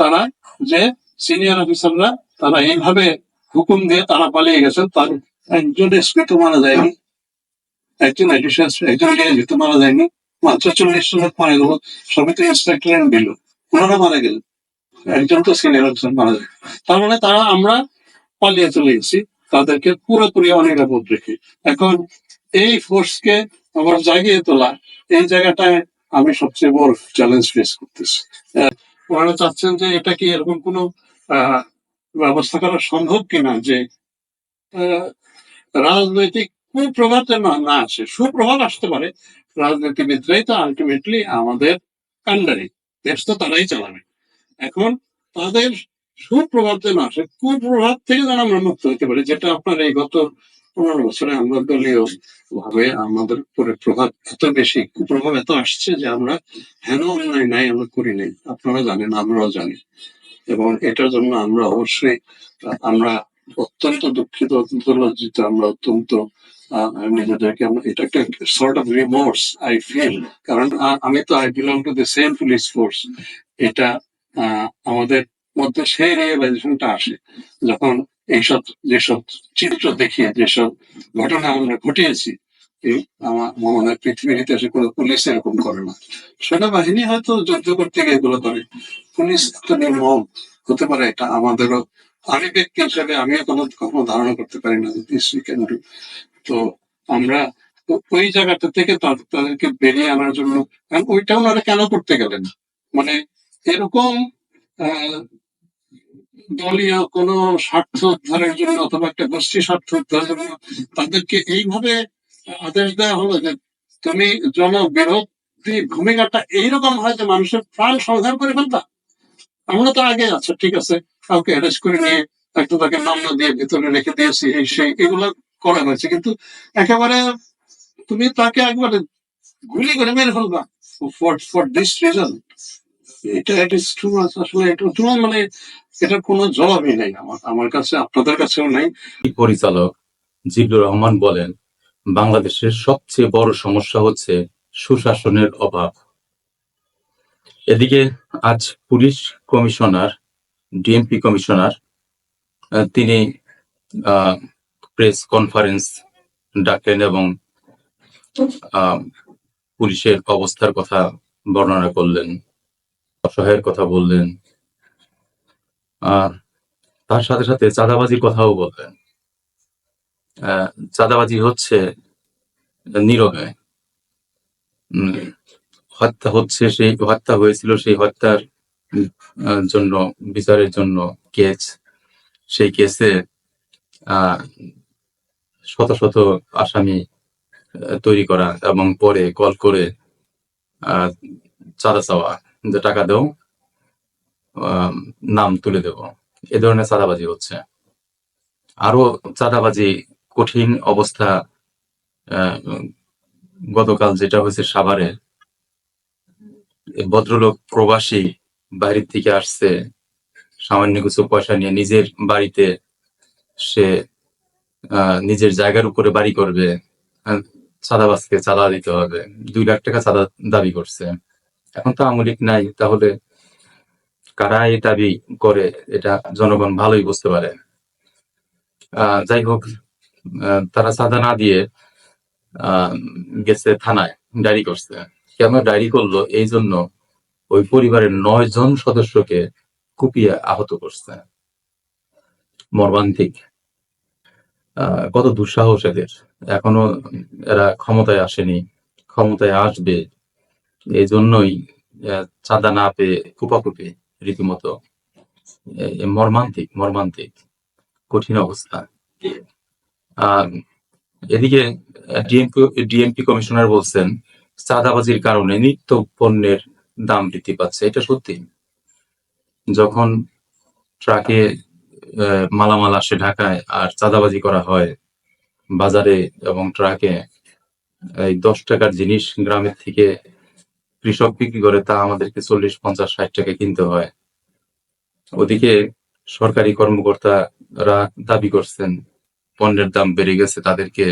তারা যে সিনিয়র অফিসাররা তারা এইভাবে হুকুম দিয়ে তারা পালিয়ে গেছেন, তার একজন এসপি তো মারা যায়নি, একজন অ্যাডিশনাল একজন ডিআইজি তো মারা যায়নি, মাত্র চল্লিশ জন লোক মারা গেল সবই তো ইন্সপেক্টর দিল ওনারা মারা গেলেন, একজন তো সিনিয়র অফিসার মারা যায়। তার মানে তারা আমরা পালিয়ে চলে গেছি, তাদেরকে পুরোপুরি অনিরাপদ রেখে। এখন এই ফোর্সকে আবার জাগিয়ে তোলা, এই জায়গাটায় আমি সবচেয়ে বড় চ্যালেঞ্জ ফেস করতেছি। ওনারা চাচ্ছেন যে এটা কি এরকম কোনো ব্যবস্থা করা সম্ভব কিনা যে রাজনৈতিক কুপ্রভাব যেন না আসে, সুপ্রভাব আসতে পারে, রাজনীতিবিদরাই তো আলটিমেটলি আমাদের কান্ডারি দেশ তো তারাই চালাবে। এখন তাদের সুপ্রভাব যেন আসে, কুপ্রভাব থেকে যেন আমরা মুক্ত হতে পারি, যেটা আপনার এই গত পনেরো বছরে আমরা দলীয় ভাবে আমাদের উপরে প্রভাব এত বেশি কুপ্রভাব এত আসছে যে আমরা হেন অন্যায় নাই, আমরা করি নাই। আপনারা জানেন, আমরাও জানি। এবং এটার জন্য আমরা অবশ্যই, আমরা অত্যন্ত দুঃখিত, অত্যন্ত লজ্জিত, আমরা অত্যন্ত নিজেদেরকে এটা একটা sort of remorse I feel কারণ আমি তো I belong to the same police force এটা আমাদের মধ্যে সেই রিয়েলাইজেশনটা আসে। যখন এইসব যেসব চিত্র দেখিয়ে যেসব ঘটনা আমরা ঘটিয়েছি আমার মনে হয় পৃথিবীর ইতিহাসে কোনো পুলিশ এরকম করে না। সেনাবাহিনী হয়তো যুদ্ধ করতে গিয়ে এগুলো করে। পুলিশ এত নির্মম হতে পারে, এটা আমাদেরও আমি ব্যক্তি হিসাবে আমিও কোনো কখনো ধারণা করতে পারি না দিস তো আমরা ওই জায়গাটা থেকে তাদেরকে বেরিয়ে আনার জন্য ওইটা ওনারা কেন করতে গেলেন? মানে এরকম দলীয় কোনো স্বার্থ উদ্ধারের জন্য অথবা একটা গোষ্ঠী স্বার্থ উদ্ধারের জন্য তাদেরকে এইভাবে আদেশ দেওয়া হলো যে তুমি জনবিরোধী ভূমিকাটা এইরকম হয় যে মানুষের প্রাণ সংহার করে ফেলবা? আমরা তো আগে আচ্ছা ঠিক আছে? কাউকে অ্যারেস্ট করে নিয়ে একটু তাকে মামলা দিয়ে ভিতরে রেখে দিয়েছি, এই সেই এগুলো করা হয়েছে। কিন্তু একেবারে তুমি তাকে একবারে গুলি করে মেরে ফেলবা। ফর ফর দিস রিজন এটা ইট ইস টু আসলে এটা টু মানে এটার কোনো জবাবই নেই আমার। আমার কাছে, আপনাদের কাছেও নেই। পরিচালক জিবলুর রহমান বলেন, বাংলাদেশের সবচেয়ে বড় সমস্যা হচ্ছে সুশাসনের অভাব। এদিকে আজ পুলিশ কমিশনার, ডিএমপি কমিশনার তিনি প্রেস কনফারেন্স ডাকেন এবং পুলিশের অবস্থার কথা বর্ণনা করলেন। অসহায়ের কথা বললেন। আর তার সাথে সাথে চাঁদাবাজির কথাও বললেন। চাঁদাবাজি হচ্ছে নীরবে হত্যা হচ্ছে সেই, হত্যা হয়েছিল সেই হত্যার জন্য, বিচারের জন্য কেস। সেই কেসে শত শত আসামি তৈরি করা এবং পরে কল করে চাঁদা চাওয়া। যে টাকা দাও নাম তুলে দেব। এ ধরনের চাঁদাবাজি হচ্ছে। আরও চাঁদাবাজি, কঠিন অবস্থা গতকাল যেটা হয়েছে সাভারে, ভদ্রলোক প্রবাসী বাইরের থেকে আসছে, সামান্য কিছু পয়সা নিয়ে নিজের বাড়িতে সে নিজের জায়গার উপরে বাড়ি করবে চাঁদাবাজকে চাঁদা দিতে হবে। দুই লাখ টাকা চাঁদা দাবি করছে। এখন তো আমলিক নাই, তাহলে কারা এই দাবি করে? এটা জনগণ ভালোই বুঝতে পারে। যাই হোক তারা চাঁদা না দিয়ে গেছে থানায়, ডায়েরি করছে। কেন ডায়েরি করল? এই জন্য ওই পরিবারের নয় জন সদস্যকে কুপিয়ে আহত করছে। মর্মান্তিক। কত দুঃসাহস এদের। এখনও এরা ক্ষমতায় আসেনি, ক্ষমতায় আসবে। এই জন্যই চাঁদা না পেয়ে কুপাকুপি রীতিমতো মর্মান্তিক মর্মান্তিক, কঠিন অবস্থা। এদিকে ডিএমপি কমিশনার বলছেন, চাঁদাবাজির কারণে নিত্য পণ্যের দাম বৃদ্ধি পাচ্ছে, এটা সত্যি। যখন ট্রাকে মালামাল আসে ঢাকায় আর চাঁদাবাজি করা হয় বাজারে এবং ট্রাকে, এই দশ টাকার জিনিস গ্রামের থেকে কৃষক বিক্রি করে তা আমাদেরকে চল্লিশ, পঞ্চাশ, ষাট টাকা কিনতে হয়। ওদিকে সরকারি কর্মকর্তারা দাবি করছেন, পণ্যের দাম বেড়ে গেছে, তাদেরকে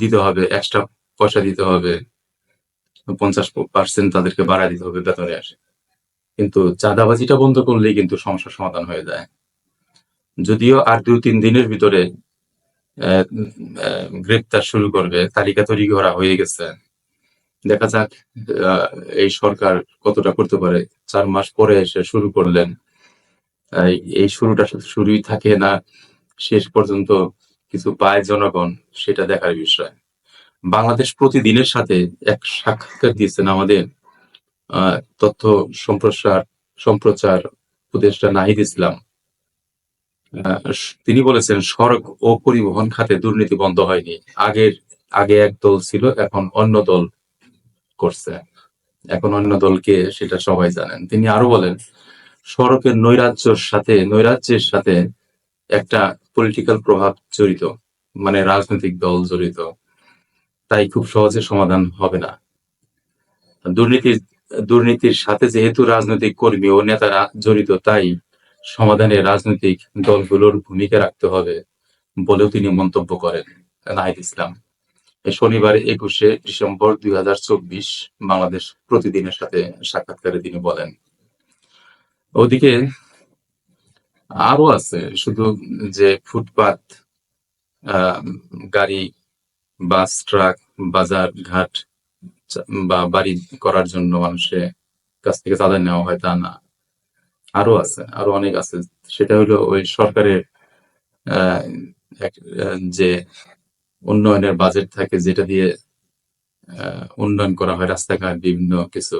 দিতে হবে এক্সট্রা পয়সা দিতে হবে। পঞ্চাশ পার্সেন্ট তাদেরকে বাড়া দিতে হবে বেতনে আসে। কিন্তু চাঁদাবাজিটা বন্ধ করলেই কিন্তু সমস্যার সমাধান হয়ে যায়। যদিও আর দুই, তিন দিনের ভিতরে গ্রেপ্তার শুরু করবে, তালিকা তৈরি করা হয়ে গেছে। দেখা যাক এই সরকার কতটা করতে পারে। চার মাস পরে এসে শুরু করলেন। এই শুরুটা শুরুই থাকে না, শেষ পর্যন্ত কিছু পায় জনগণ, সেটা দেখার বিষয়। বাংলাদেশ প্রতিদিনের সাথে এক সাক্ষাৎকার দিয়েছেন আমাদের তথ্য সম্প্রসার, সম্প্রচার উপদেষ্টা নাহিদ ইসলাম। তিনি বলেছেন, সড়ক ও পরিবহন খাতে দুর্নীতি বন্ধ হয়নি। আগের, আগে এক দল ছিল, এখন অন্য দল করছে। এখন অন্য দলকে সেটা সবাই জানেন। তিনি আরও বলেন, সড়কের নৈরাজ্যের সাথে নৈরাজ্যের সাথে একটা পলিটিক্যাল প্রভাব জড়িত মানে রাজনৈতিক দল জড়িত। তাই খুব সহজে সমাধান হবে না। দুর্নীতির দুর্নীতির সাথে যেহেতু রাজনৈতিক কর্মী ও নেতারা জড়িত, তাই সমাধানে রাজনৈতিক দলগুলোর ভূমিকা রাখতে হবে বলেও তিনি মন্তব্য করেন নাহিদ ইসলাম। শনিবার একুশে ডিসেম্বর দুই হাজার চব্বিশ বাংলাদেশ প্রতিদিনের সাথে সাক্ষাৎকারে তিনি বলেন। ওদিকে আরও আছে, শুধু যে ফুটপাত গাড়ি, বাস, ট্রাক, বাজার, ঘাট বা বাড়ি করার জন্য মানুষের কাছ থেকে চাঁদা নেওয়া হয় তা না। আরও আছে আরও অনেক আছে। সেটা হলো ওই সরকারের যে উন্নয়নের বাজেট থাকে, যেটা দিয়ে উন্নয়ন করা হয়, রাস্তাঘাট, বিভিন্ন কিছু।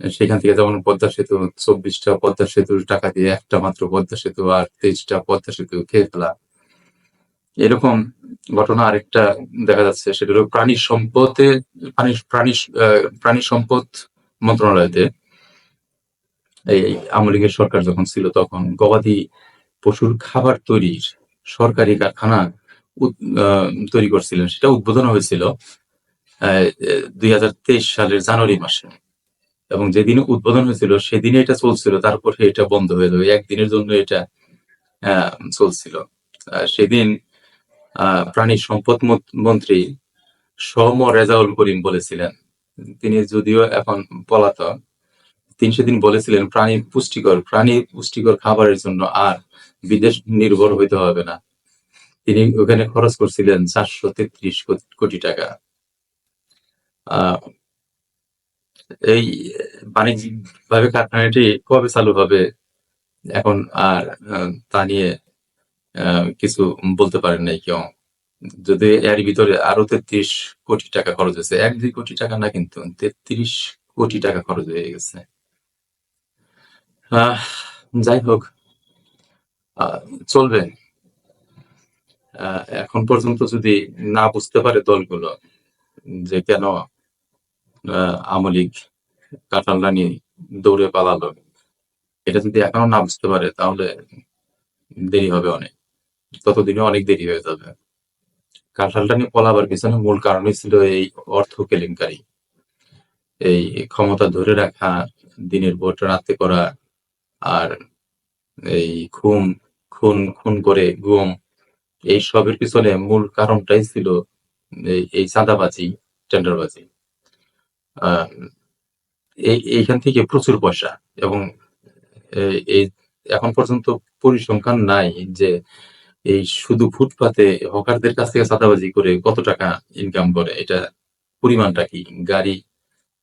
সেখান থেকে যেমন পদ্মা সেতু, চব্বিশটা পদ্মা সেতুর টাকা দিয়ে একটা মাত্র পদ্মা সেতু আর তেইশটা পদ্মা সেতু খেয়ে ফেলা। এরকম ঘটনা আরেকটা দেখা যাচ্ছে, সেটা হলো প্রাণী সম্পদে, প্রাণী প্রাণী প্রাণী সম্পদ মন্ত্রণালয়তে। এই আওয়ামী সরকার যখন ছিল তখন গবাদি পশুর খাবার তৈরির সরকারি কারখানা তৈরি করছিলেন। সেটা উদ্বোধন হয়েছিল দুই হাজার তেইশ সালের জানুয়ারি মাসে। এবং যেদিন উদ্বোধন হয়েছিল সেদিনে এটা চলছিল, তারপরে এটা বন্ধ হয়ে যাবে। একদিনের জন্য এটা চলছিল। সেদিন প্রাণী সম্পদ মন্ত্রী সম রেজাউল করিম বলেছিলেন, তিনি যদিও এখন পলাতক, তিনি সেদিন বলেছিলেন, প্রাণী পুষ্টিকর প্রাণী পুষ্টিকর খাবারের জন্য আর বিদেশ নির্ভর হইতে হবে না। তিনি ওখানে খরচ করছিলেন চারশো তেত্রিশ কোটি টাকা। এই বাণিজ্যিক ভাবে কারখানাটি কবে চালু হবে এখন আর তা নিয়ে কিছু বলতে পারেন নাই কেউ। যদি এর ভিতরে আরও তেত্রিশ কোটি টাকা খরচ হয়েছে, এক দুই কোটি টাকা না কিন্তু তেত্রিশ কোটি টাকা খরচ হয়ে গেছে। যাই হোক চলবে। এখন পর্যন্ত যদি না বুঝতে পারে দলগুলো যে কেন লীগ কাঁঠালরানি দৌড়ে পালালো, এটা যদি এখনও না বুঝতে পারে, তাহলে দেরি হবে অনেক। ততদিনে অনেক দেরি হয়ে যাবে। কাঁঠালটানি পলাবার পিছনে মূল কারণই ছিল এই অর্থ কেলেঙ্কারি। এই ক্ষমতা ধরে রাখা, দিনের ভোট রাতে করা, আর এই খুন খুন খুন করে গুম এই সবের পিছনে মূল কারণটাই ছিল এই চাঁদাবাজি, টেন্ডারবাজি। এইখান থেকে প্রচুর পয়সা এবং এই, এখন পর্যন্ত পরিসংখ্যান নাই যে এই শুধু ফুটপাতে হকারদের কাছ থেকে চাঁদাবাজি করে কত টাকা ইনকাম করে, এটা পরিমাণটা কি? গাড়ি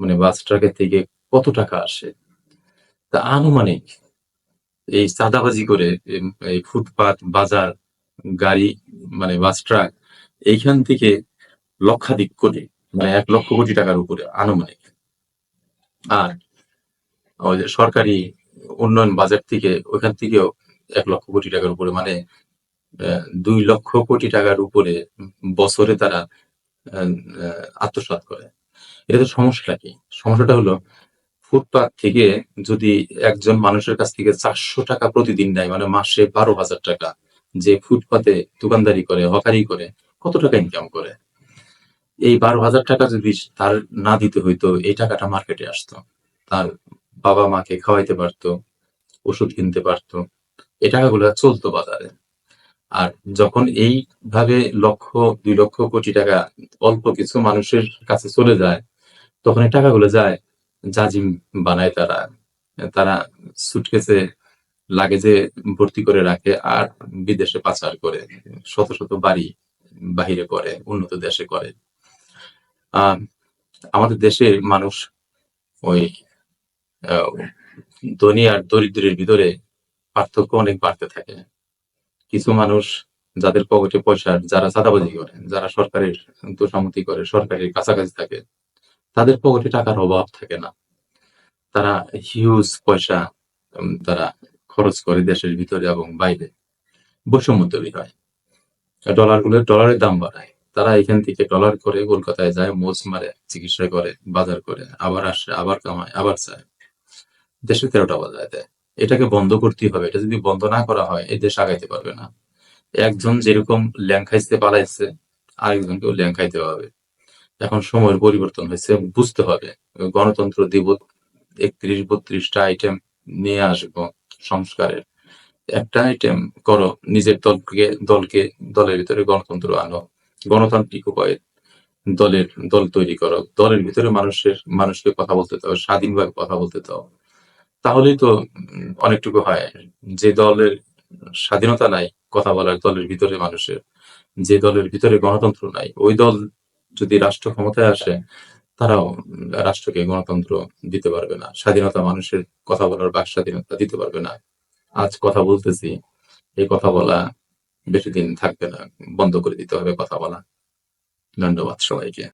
মানে বাস ট্রাকের থেকে কত টাকা আসে? তা আনুমানিক এই চাঁদাবাজি করে এই ফুটপাত, বাজার গাড়ি মানে বাস, ট্রাক, এইখান থেকে লক্ষাধিক কোটি মানে এক লক্ষ কোটি টাকার উপরে আনুমানিক। আর ওই যে সরকারি উন্নয়ন বাজেট থেকে ওইখান থেকেও এক লক্ষ কোটি টাকার উপরে মানে দুই লক্ষ কোটি টাকার উপরে বছরে তারা আত্মসাৎ করে। এটা তো সমস্যাটা কি? সমস্যাটা হলো, ফুটপাত থেকে যদি একজন মানুষের কাছ থেকে চারশো টাকা প্রতিদিন নেয় মানে মাসে বারো হাজার টাকা যে ফুটপাতে দোকানদারি করে, হকারি করে, কত টাকা ইনকাম করে? এই বারো হাজার টাকা যদি তার না দিতে হইতো, এই টাকাটা মার্কেটে আসতো। তার বাবা মাকে খাওয়াইতে পারতো, ওষুধ কিনতে পারতো, এই টাকাগুলো চলতো বাজারে। আর যখন এইভাবে লক্ষ, দুই লক্ষ কোটি টাকা অল্প কিছু মানুষের কাছে চলে যায়, তখন এই টাকাগুলো যায়, জাজিম বানায় তারা। তারা সুটকেসে লাগেজে ভর্তি করে রাখে আর বিদেশে পাচার করে। শত শত বাড়ি বাহিরে করে উন্নত দেশে করে আমাদের দেশের মানুষ ওই ধনী আর দরিদ্রের ভিতরে পার্থক্য অনেক বাড়তে থাকে। কিছু মানুষ যাদের পকেটে পয়সার যারা চাঁদাবাজি করে, যারা সরকারের তোষামতি করে, সরকারের কাছাকাছি থাকে, তাদের পকেটে টাকার অভাব থাকে না। তারা হিউজ পয়সা তারা খরচ করে দেশের ভিতরে এবং বাইরে। বৈষম্য তৈরি হয়। ডলারগুলো ডলারের দাম বাড়ায়। তারা এখান থেকে ডলার করে কলকাতায় যায়, মোজ মারে, চিকিৎসা করে, বাজার করে, আবার আসে, আবার কামায়, আবার চায়। দেশে তেরোটা বাজায় দেয়। এটাকে বন্ধ করতেই হবে। এটা যদি বন্ধ না করা হয়, এই দেশ আগাইতে পারবে না। একজন যেরকম ল্যাং খাইতে পালাইছে, আরেকজনকেও ল্যাং খাইতে হবে। এখন সময়ের পরিবর্তন হয়েছে, বুঝতে হবে। গণতন্ত্র দিব, একত্রিশ, বত্রিশটা আইটেম নিয়ে আসব। সংস্কারের। একটা আইটেম করো, নিজের দলকে দলকে, দলের ভিতরে গণতন্ত্র আনো। গণতান্ত্রিক উপায়ে দলের, দল তৈরি করো। দলের ভিতরে মানুষের, মানুষকে কথা বলতে দাও, স্বাধীনভাবে কথা বলতে দাও। তাহলেই তো অনেকটুকু হয়। যে দলের স্বাধীনতা নাই, কথা বলার দলের ভিতরে মানুষের, যে দলের ভিতরে গণতন্ত্র নাই, ওই দল যদি রাষ্ট্র ক্ষমতায় আসে তারাও রাষ্ট্রকে গণতন্ত্র দিতে পারবে না। স্বাধীনতা মানুষের কথা বলার বাক স্বাধীনতা দিতে পারবে না। আজ কথা বলতেছি, এই কথা বলা বেশি দিন থাকবে না। বন্ধ করে দিতে হবে কথা বলা। ধন্যবাদ সবাইকে।